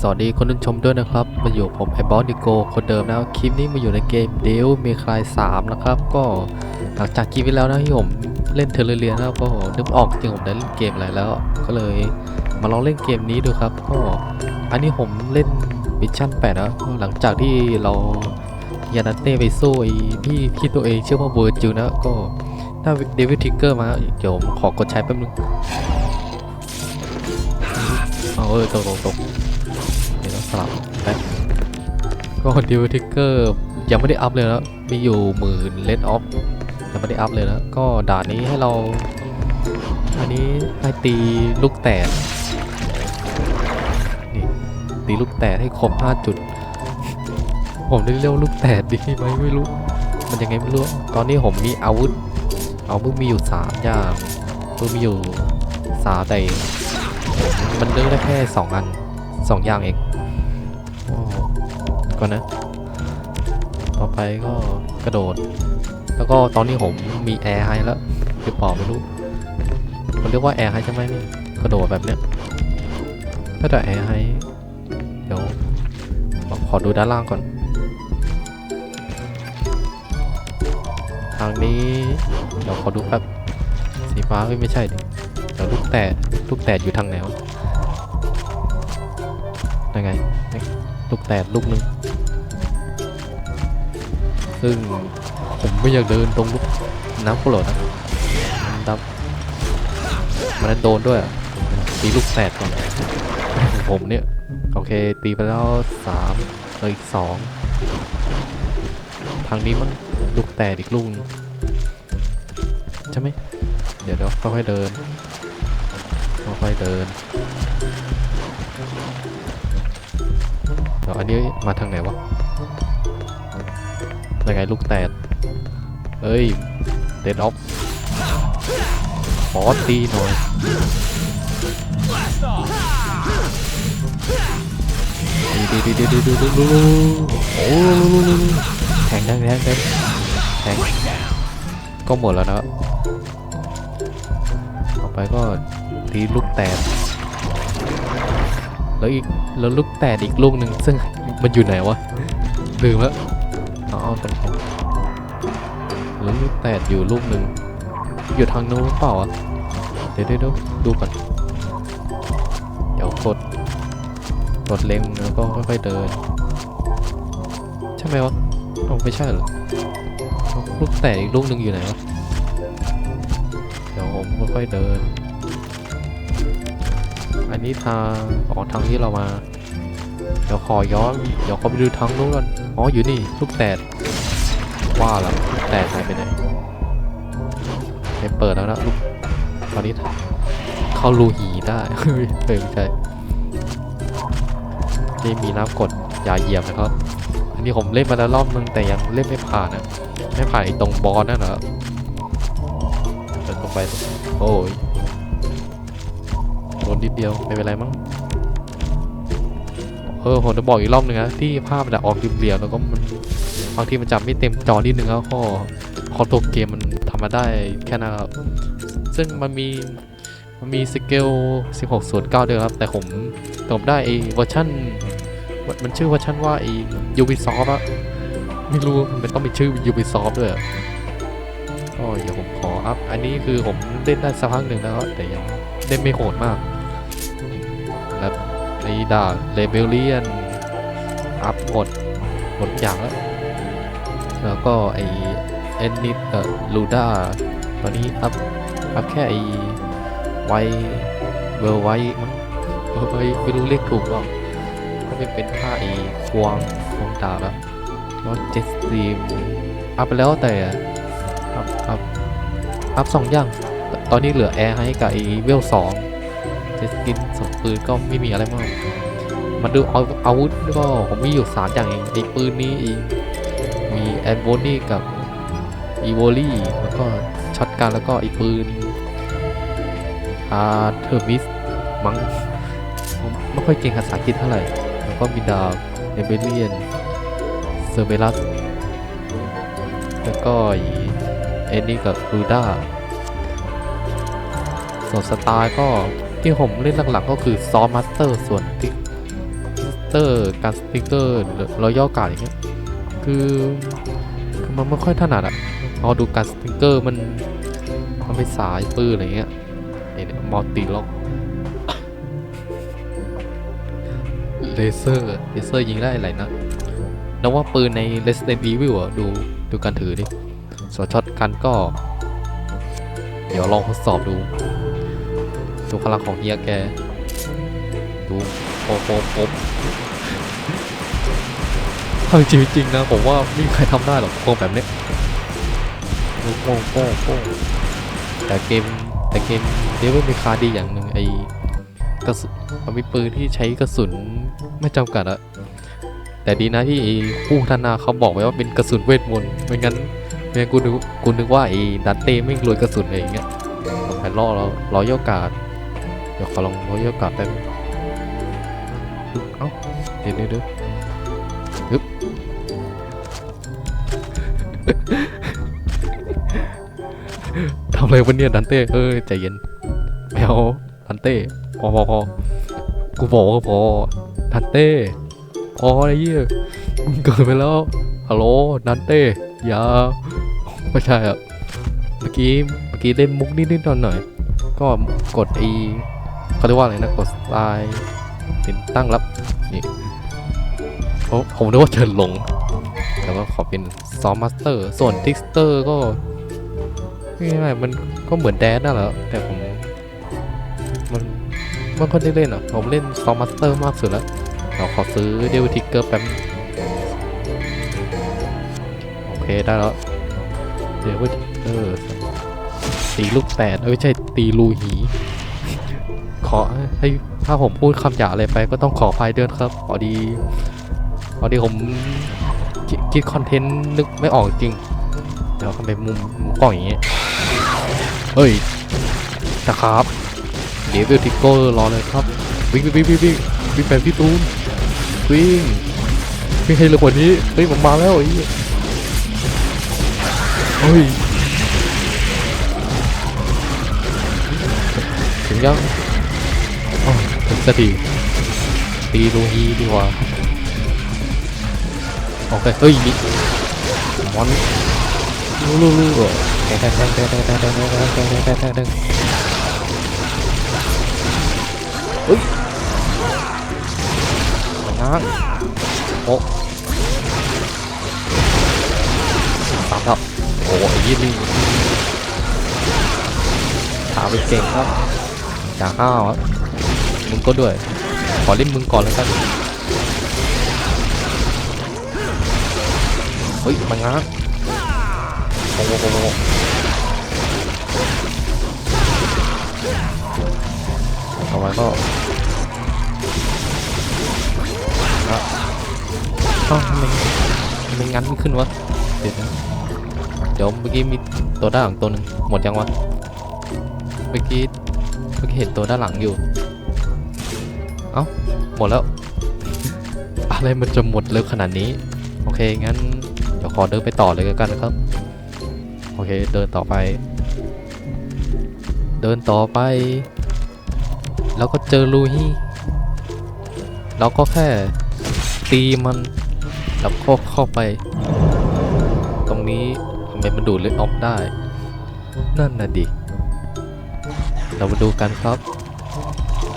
สวัสดีคนชมด้วยนะครับ มาอยู่ผมไอบอสดิโกคนเดิมนะคลิปนี้มาอยู่ในเกมเดลเมคลาย3นะครับ ก็หลังจากคลิปที่แล้วนะที่ผมเล่นเทเลเรียนะครับก็นึกออกจริงผมได้เล่นเกมอะไรแล้ว ก็เลยมาลองเล่นเกมนี้ดูครับ ก็อันนี้ผมเล่นมิชชั่น8นะก็หลังจากที่เรายานาเต้ไปสู้ไอ้พี่พี่ตัวเองชื่อว่าเวอร์จิวนะก็ถ้าเดวิดทิกเกอร์มาเดี๋ยวผมขอกดใช้แป๊บนึงเออตกตกตกต้องส ลับแป๊บก็ดิวทิกเกอร์ยังไม่ได้อัพเลยนะมีอยู่หมื่นเลดออฟยังไม่ได้อัพเลยนะก็ด่านนี้ให้เรา อันนี้ให้ตีลูกแตกนี่ตีลูกแตกให้ครบ5จุด ผมได้เรียกว่าลูกแตกดีไหมไม่รู้ มันยังไงไม่รู้ ตอนนี้ผมมีอาวุธอาวุธมีอยู่สามอย่างปืนมีอยู่สามแต่มันเลือกได้แค่สองอันสองอย่างเอง ก่อนนะ ต่อไปก็กระโดด แล้วก็ตอนนี้ผมมีแอร์ไฮแล้วหรือเปล่าไม่รู้มันเรียกว่าแอร์ไฮใช่ไหมนี่กระโดดแบบเนี้ยถ้าแต่แอร์ไฮเดี๋ยวขอดูด้านล่างก่อน ทางนี้เดี๋ยวขอดูแป๊บสีฟ้าไม่ใช่ดิเดี๋ยวลูกแตะลูกแตะอยู่ทางไหนวะยังไงลูกแตดลูกหนึ่ง ซึ่งผมไม่อยากเดินตรงลูกน้ำโปรดนะมันดับมันโดนด้วยตีลูกแตดก่อนผมเนี่ย โอเค ตีไปแล้วสามเอออีกสองทางนี้มั้งลูกแตดอีกลูกนึงใช่ไหมเดี๋ยวเดี๋ยวค่อยๆเดินค่อยๆเดินเดี๋ยวอันนี้มาทางไหนวะ ยังไงลูกแตดเอ้ย เดดออฟขอตีหน่อยดีดีดีดีดีดีดีโอ้แทงแทงแทงแทงแทงก็หมดแล้วนะต่อไปก็ตีลูกแตดแล้วอีกแล้วลูกแตดอีกลูกหนึ่งซึ่งมันอยู่ไหนวะลืมแล้ว เอาเอาตรงนี้แล้วลูกแตดอยู่ลูกหนึ่งอยู่ทางโน้นหรือเปล่าอะเดี๋ยวเดี๋ยวดูก่อน เดี๋ยวกดกดเล็งแล้วก็ค่อยๆเดิน ใช่ไหมวะเอ้าไม่ใช่เหรอลูกแตดอีกลูกหนึ่งอยู่ไหนวะเดี๋ยวผมค่อยๆเดิน อันนี้ทางอ๋อทางที่เรามา เดี๋ยวขอย้อนเดี๋ยวขอไปดูทางนู้นก่อนอ๋ออยู่นี่ลูกแตดว่าล้วลูกแตดหายไปไหนไม่เปิดแล้วนะลูกตอนนี้เข้ารูหีได้เฮ้ยไม่ใช่นี่มีน้ำกดอย่าเหยียบนะครับอันนี้ผมเล่นมาแล้วรอบนึงแต่ยังเล่นไม่ผ่านนะไม่ผ่านตรงบอลนั่นนะครับเดินตรงไปโอ้ยโดนนิดเดียวไม่เป็นไรมั้ง ออผมจะบอกอีกรอบหนึ่งนะที่ภาพมันจะออกริมเรียวแล้วก็มันบางทีมันจับไม่เต็มจอนิดนึงแล้วก็พอตัวเกมมันทำมาได้แค่นั้นครับ ซึ่งมันมีมันมีสเกล 16ส่วน9ด้วยครับ แต่ผมแต่ผมได้ไอ้เวอร์ชันมันชื่อเวอร์ชันว่าไอ้ Ubisoft อะไม่รู้มันต้องมีชื่อ Ubisoft ด้วยอะก็เดี๋ยวผมขออัพ อันนี้คือผมเล่นได้สักพักหนึ่งแล้วแต่ยังเล่นไม่โหดมากแล้ว ไอ้ดาเลเบลเลียน อัพหมด หมดอย่างแล้ว แล้วก็ไอเอนนิตเอ่อลูด้าตอนนี้อัพ อัพแค่ไอไวเวอร์ไวมั้งเออไม่ไม่รู้เรียกถูกหรอกก็ไม่เป็นค่าไอควงควงดาบแล้วแล้วเจ็ตสตรีมอัพไปแล้วแต่อัพอัพอัพสองอย่าง ตอนนี้เหลือแอร์ให้กับไอเวลสอง จสกินสองปืนก็ไม่มีอะไรมากมันดูเอาอาวุธก็ผมมีอยู่สามอย่างเองไอปืนนี้เองมีแอนโบนี่กับอีโวลี่แล้วก็ช็อตกันแล้วก็ไอปืนอาเทอร์มิสมังผมไม่ค่อยเก่งภาษาอังกฤษเท่าไหร่ แล้วก็มีดาบเอเบเลียนเซอร์เบลัสแล้วก็เอ็นนี่กับรูด้าส่วนสไตล์ก็ ที่ผมเล่นหลักๆ ก็คือซอมมัสเตอร์ส่วนที่เตอร์การสติกเกอร์หรือรอย่อการ์ดอย่างเงี้ยคือคือมันไม่ค่อยถนัดอะพอดูการสติกเกอร์มันมันเป็นสายปืนอะไรเงี้ยเนี่ยมัลติล็อกเลเซอร์เลเซอร์ยิงได้หลายนัดแล้วว่าปืนใน Resident Evil อะดูดูการถือดิส่วนช็อตกันก็ เดี๋ยวลองทดสอบดู ดูพลังของเฮียแก ดูโป๊ะโป๊ะโป๊ะเอาจริงนะ ผมว่าไม่มีใครทำได้หรอกโป๊ะแบบเนี้ยดูโป๊ะโป๊ะโป๊ะแต่เกมแต่เกมเดวิลมีคาดีอย่างหนึ่งไอ้กระสุนมันมีปืนที่ใช้กระสุนไม่จำกัดอะแต่ดีนะที่ผู้พัฒนาเขาบอกไว้ว่าเป็นกระสุนเวทมนต์ไม่งั้นไม่งั้นกูนึกกูนึกว่าไอ้ดันเต้ไม่รวยกระสุนอะไรอย่างเงี้ยผมไปล่อเรารอยกาด เดี๋ยวขอลองรอยกาดแป๊บเอ้าเดี๋ยวเดี๋ยวเดี๋ยวฮึบทำอะไรวะเนี่ยดันเต้เอ้ยใจเย็นไม่เอาดันเต้พอพอพอกูบอกว่าพอดันเต้พอไอ้เหี้ยมึงเกินไปแล้วฮัลโหลดันเต้อย่าไม่ใช่อะเมื่อกี้เมื่อกี้เล่นมุกนิดนิดหน่อยหน่อยก็กดอี เขาเรียกว่าอะไรนะกดสไตล์เป็นตั้งรับนี่ผมนึกว่าเชิญลงแต่ว่าขอเป็นซอมมาสเตอร์ ส่วนทิกสเตอร์ก็ง่ายๆมันก็เหมือนแดนน่ะแหละแต่ผม มันไม่ค่อยได้เล่นอะ ผมเล่นซอมมาสเตอร์มากสุดแล้วเราขอซื้อเดวิทิกเกอร์แป๊บโอเค ได้แล้วเดวิทิกเกอร์ตีลูกแปดเอ้ยไม่ใช่ตีลูหี ขอให้ถ้าผมพูดคำหยาอะไรไปก็ต้องขออภัยด้วยนครับพอดีพอดีผมคิดคิดคอนเทนต์นึกไม่ออกจริง เดี๋ยวทำไมมุมมุมกล้องอย่างเงี้ยเฮ้ยนะครับเดี๋ยววิวทิกเกอร์รอเลยครับ วิ่งวิ่งวิ่งวิ่งวิ่งวิ่งแบบพี่ตูนวิ่งวิ่งให้เร็วกว่านี้เฮ้ยผมมาแล้วไอ้เฮ้ยถึงยัง อ๋อถึงสักทีตีลูฮีดีกว่าโอเคเฮ้ยมีมอนลูลูลูแทงแทงแทงแทงแทงแทงแทงแทงแทงแทงเฮ้ยง้างโอ้สามครับโอ้ยยี่นี่ขาไปเก่งครับจ่าข้าวอะ มึงก็ด้วย ขอเล่นมึงก่อนเลยกัน เฮ้ยมันง้างโอ้โหโอ้โหต่อไปก็อะเอ้าทำไมทำไมงั้นขึ้นวะ เดี๋ยวนะเดี๋ยวเมื่อกี้มีตัวด้านหลังตัวนึงหมดยังวะ เมื่อกี้เมื่อกี้เห็นตัวด้านหลังอยู่ เอ้าหมดแล้ว อะไรมันจะหมดเร็วขนาดนี้ โอเค งั้นเดี๋ยวขอเดินไปต่อเลยกันนะครับ โอเค เดินต่อไป เดินต่อไป แล้วก็เจอลูฮี่เราก็แค่ตีมัน แล้วก็เข้าไป ตรงนี้ทำไมมันดูดเลือดออกได้ นั่นน่ะดิ เรามาดูกันครับ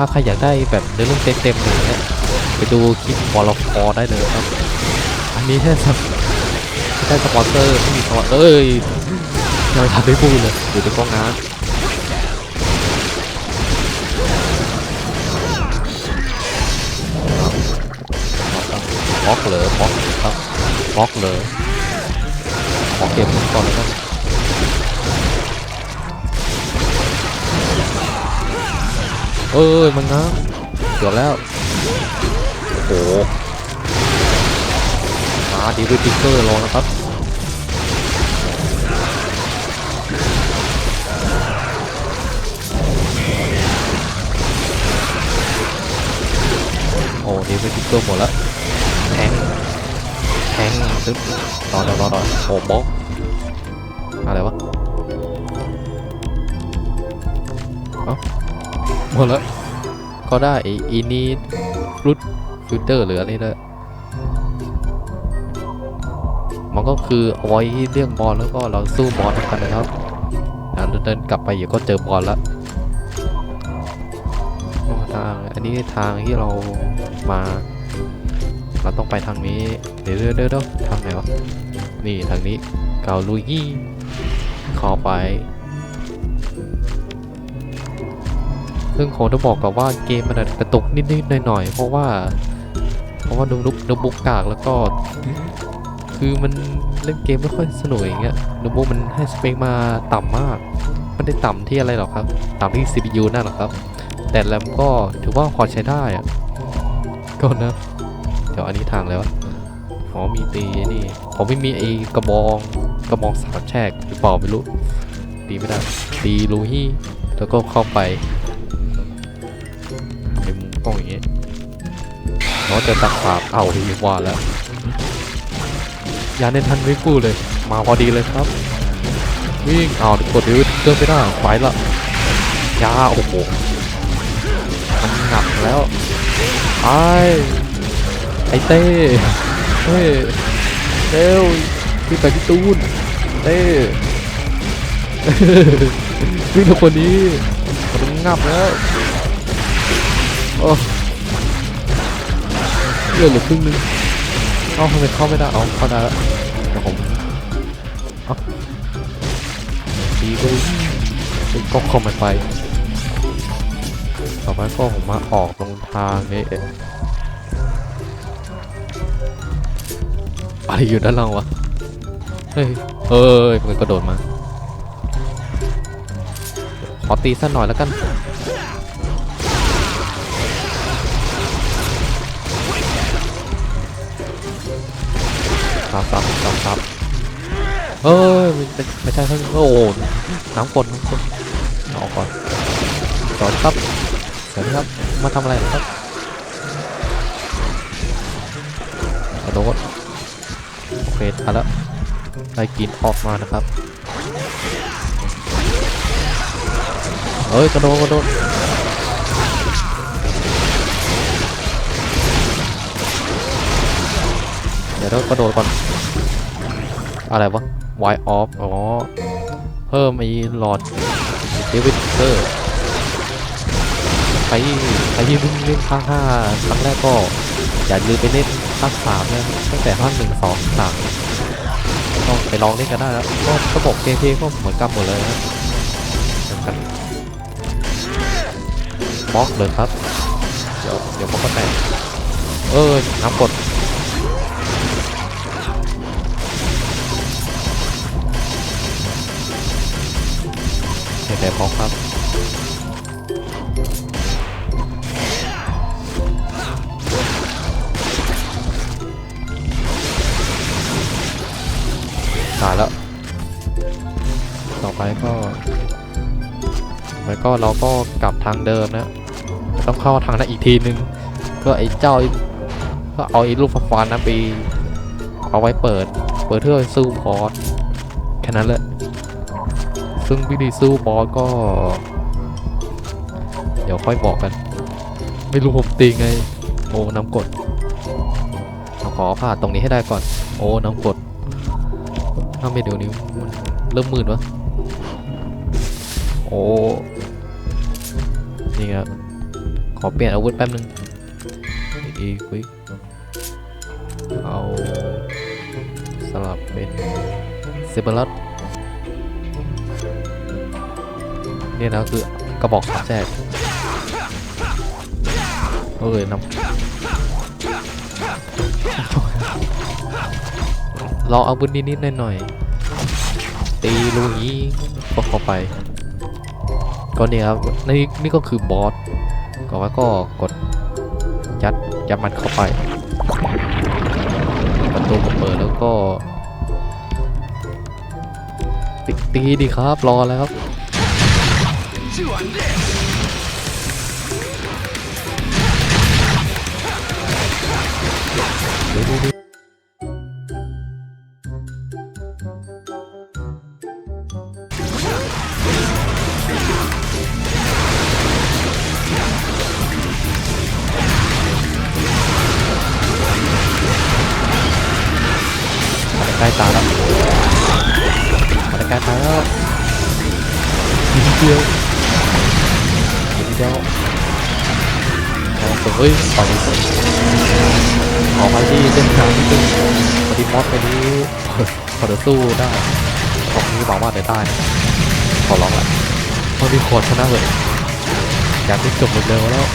ถ้าใครอยากได้แบบเนื้อเรื่องเต็มๆเลยเนี่ยไปดูคลิปวอลคอได้เลยครับ อันนี้แค่สัแค่สปอนเซอร์ไม่มีสปอนเอ้ยยังไม่ทันได้พูดเลยอยู่ในกล้องน้ำบล็อกเลยบล็อกครับบล็อกเลยขอเก็บมันก่อนแล้วกัน อ้ยมันนะเกือบแล้วโอ้โหมาดีด้วยติ๊กเกอร์รองนะครับโอ้ดีด้วยติ๊กเกอร์หมดแล้วแทงแทงซึบรอรอรอรอโอ้บล็อกอะไรวะ หมดแล้ว ก็ได้อีนี่ฟรุตฟฟิลเตอร์หรืออะไรนะมันก็คือเอาไว้เรียกบอลแล้วก็เราสู้บอลกันนะครับเดินกลับไปเดี๋ยวก็เจอบอลและโอ้ทางอันนี้ทางที่เรามา เราต้องไปทางนี้ เดี๋ยวเดี๋ยวเดี๋ยวเดี๋ยวทางไหนวะ นี่ทางนี้เกาลุยขอไป ซึ่งคงต้องบอกกับว่าเกมมันอาจจะกระตุกนิดๆหน่อยๆเพราะว่า เพราะว่าดูนุ๊กนุ๊กบุ๊กกากแล้วก็ คือมันเล่นเกมไม่ค่อยสนุกอย่างเงี้ยนุ๊กบุ๊กมันให้สเปคมาต่ำมากไม่ได้ต่ำที่อะไรหรอกครับ ต่ำที่ CPU นั่นหรอกครับ แต่แรมก็ถือว่าพอใช้ได้อะก็นะเดี๋ยวอันนี้ทางแล้วะอ๋อมีตีนี่ ผมไม่มีไอ้กระบองกระบองสามแฉกหรือเปล่าไม่รู้ตีไม่ได้ตีลูฮี่แล้วก็เข้าไป ในมุมกล้องอย่างงี้เนาะจอตะขาบเอาทีว่าแล้วอย่าเน้นทันไม่กู้เลย มาพอดีเลยครับ วิ่งเอากดดิวเดินไม่ได้ไปละยาโอ้โหมันหนักแล้วไอ้ไอเต้เฮ้ยเร็วขึ้นไปที่ตูนเต้วิ่งทุกคนนี้มันงับแล้ว โอ้เลือดเหลือครึ่งนึงเอ้าทำไมเข้าไม่ได้เอาเข้าได้แล้วเดี๋ยวผมเอาดีเลยก็คอมมันไปต่อไปก็ผมมาออกตรงทางนี้เองอะไรอยู่ด้านล่างวะ เฮ้ยเอ้ยมันกระโดดมา ขอตีสั้นหน่อยแล้วกัน ซับซับซับซับเอ้ยไม่ไม่ไม่ใช่เพิ่งโอ้โหน้ำกลน้ำกลเอาก่อนสวัสดีครับสวัสดีครับ มาทำอะไรครับกระโดดโอเคทันแล้วได้กินออกมานะครับเอ้ยกระโดดกระโดด ดี๋ยวเรากระโดดก่อน อะไรวะ White off อ๋อ เพิ่มไอ้หลอดเดวิดเตอร์ใครใครที่เพิ่งเล่นภาคห้าครั้งแรกก็ อย่าลืมไปเล่นภาคสามนะตั้งแต่ภาคหนึ่งสองสามต้องไปลองเล่นกันได้แล้วก็ระบบเกมเพลย์ก็เหมือนกันหมดเลยนะกันบล็อกเลยครับ เดี๋ยวเดี๋ยวบล็อกก็แตกเออน้ำกด เห็นแต่บล็อกครับตายแล้ว ต่อไปก็แล้วก็เราก็กลับทางเดิมนะ ต้องเข้าทางนั้นอีกทีนึง ก็ไอ้เจ้าก็เอาไอ้ลูกฟันนะไปเอาไว้เปิด เปิดเพื่อสู้บอสแค่นั้นแหละ ซึ่งวิธีสู้บอสก็ เดี๋ยวค่อยบอกกัน ไม่รู้ผมตีไง โอ้น้ำกดเราขอผ่านตรงนี้ให้ได้ก่อน โอ้น้ำกดถ้าไม่เดี๋ยวนี้มันเริ่มมืดวะโอ้นี่ครับขอเปลี่ยนอาวุธแป๊บนึงอีกวิเอาสลับเป็นเซเบรัส เนี่ยนะคือกระบอกแจกเอ้ยน้ำลองอาวุธนิดๆหน่อยๆตีลูกนี้ก็เข้าไปก็เนี่ยครับนี่นี่ก็คือบอสก็ว่าก็กดยัดยัดมันเข้าไปประตูก็เปิดแล้วก็ตตีดีครับรอแล้วครับ เดี๋ยวดูดิ เดียวเอาเฮ้ยต่อยเลยออกมาที่เส้นทางที่ตึงพอดีมอสไปนี้พอจะสู้ได้ตรงนี้บอกว่าจะได้ขอร้องละพอดีขอชนะเลยอยากได้จบเร็วแล้ว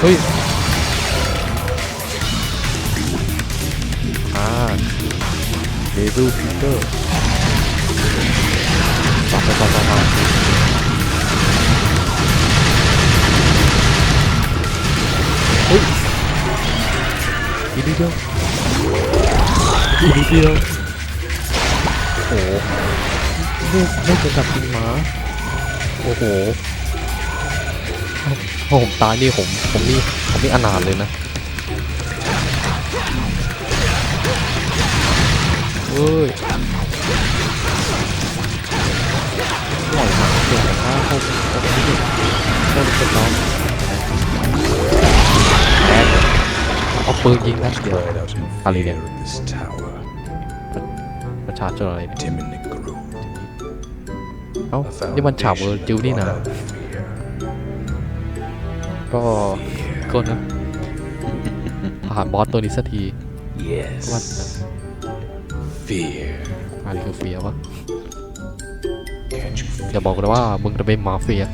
เฮ้ยอ่าเดซูฟิเตอร์ต่อไปต่อไป อเฮ้ยอีกนิดเดียวอีกนิดเดียวโอ้โหไม่ไม่จะจับกินหมาโอ้โหพอผมตายนี่ผมผมนี่ผมนี่อนาถเลยนะเฮ้ยปล่อยหมาเก่งมากเขาเขาไม่หยุดเขาเป็นน้อง ปืนยิงนัดเดียว Spread out in Ali fear there. of this tower. ประชาชนอะไรเนี่ย Timonic grew. เอ้า A นี่มันฉาบเวอร์จิว foundation นี่นะ brought out fear. ก็ก็นะผ่านบอสตัวนี้สักที Yes. What? Fear. อันนี้คือเฟียวะ Can't you อย่า feel บอกนะว่ามึงจะเป็นมาเฟีย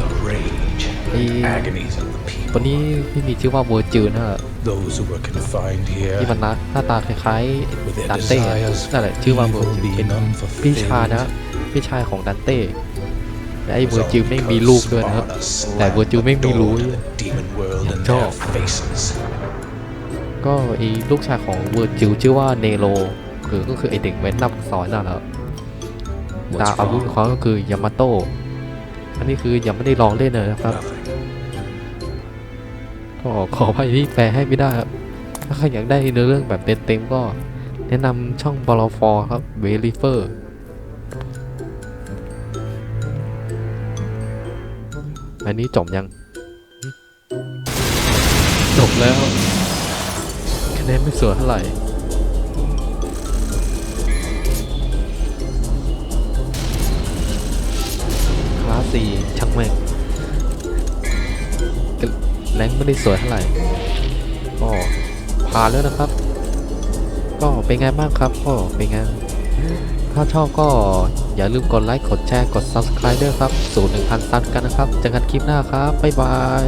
the rage and Eh. agonies of the ตัว people? นี้ที่มีชื่อว่าเวอร์จิวนะ Those who were confined ที่มัน here หน้าหน้าตาคล้าย with ๆ their ดันเต้ desires นั่นแหละชื่อว่าเวอร์จิว evil เป็น being พี่ชายนะ unfulfilled. พี่ชายของดันเต้และไอ้เวอร์จิวไม่มีลูกด้วยนะครับ แต่เวอร์จิวไม่มีรู้ Demon world in Dog. their faces. ก็ไอ้ลูกชายของเวอร์จิวชื่อว่าเนโรคือก็คือไอ้เด็กแว้นนับสอนนั่นแหละดาว What's อาวุธ wrong? เขาก็คือยามาโตะอันนี้คือยังไม่ได้ลองเล่นเลยนะครับ Nothing. ก็ขออภัยที่แปลให้ไม่ได้ครับ ถ้าใครอยากได้เนื้อเรื่องแบบเต็มๆก็แนะนำช่องบอลฟอครับเวลิเฟอร์อันนี้จบยัง จบแล้ว คะแนนไม่สวยเท่าไหร่คลาสสี่ช่างแม่งก็ แรงไม่ได้สวยเท่าไหร่ก็ผ่านแล้วนะครับ ก็เป็นไงบ้างครับก็เป็นไงถ้าชอบก็อย่าลืมกดไลค์กดแชร์กด subscribe ด้วยครับ สู่1,000ซับกันนะครับเจอกันคลิปหน้าครับ บ๊ายบาย